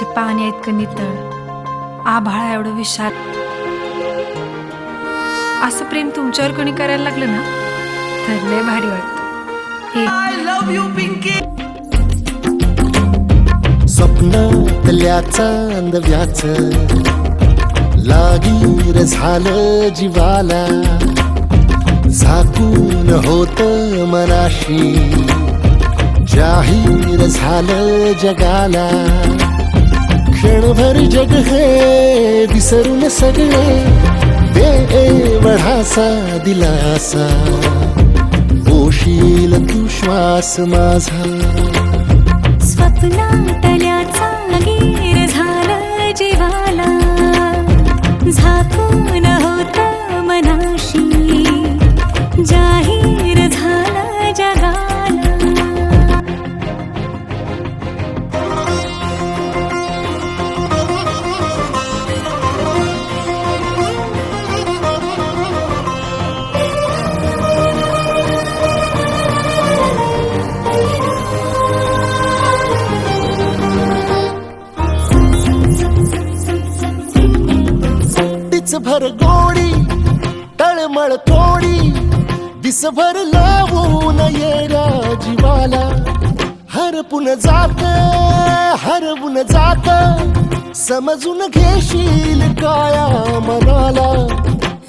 डोळ्याचे पाणी इतकं नितळ. आभाळा एवढं विशाल. असं प्रेम तुमच्यावर कोणी करायला लागलं ना तर लय भारी वाटतं. हे स्वप्नातल्या चांदव्याच लागीर झालं जीवाला. झाकून होत मनाशी. जाहीर झालं जगाला. क्षणभर जग हे विसरून सगळे. देवढासा दिलासा. पोशील तू श्वास माझा. स्वप्नातल्याचा गीर झालं जीवाला. झाकून दिसभर भर गोडी तळमळ थोडी दिसभर लावून येड्या जीवाला हरपून जात हरवून जात समजून घेशील काया मनाला.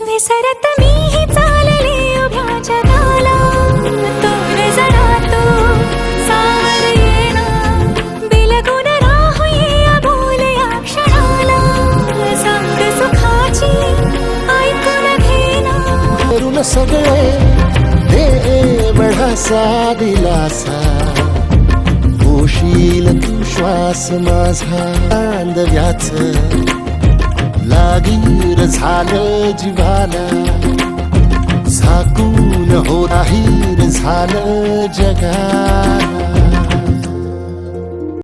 विसरत मी सगळे सगळे देवढासा दिलासा. होशील तू श्वास माझा अंधव्याच लागीर झालं जीवाला. झाकून हो राहीर झालं जगाला.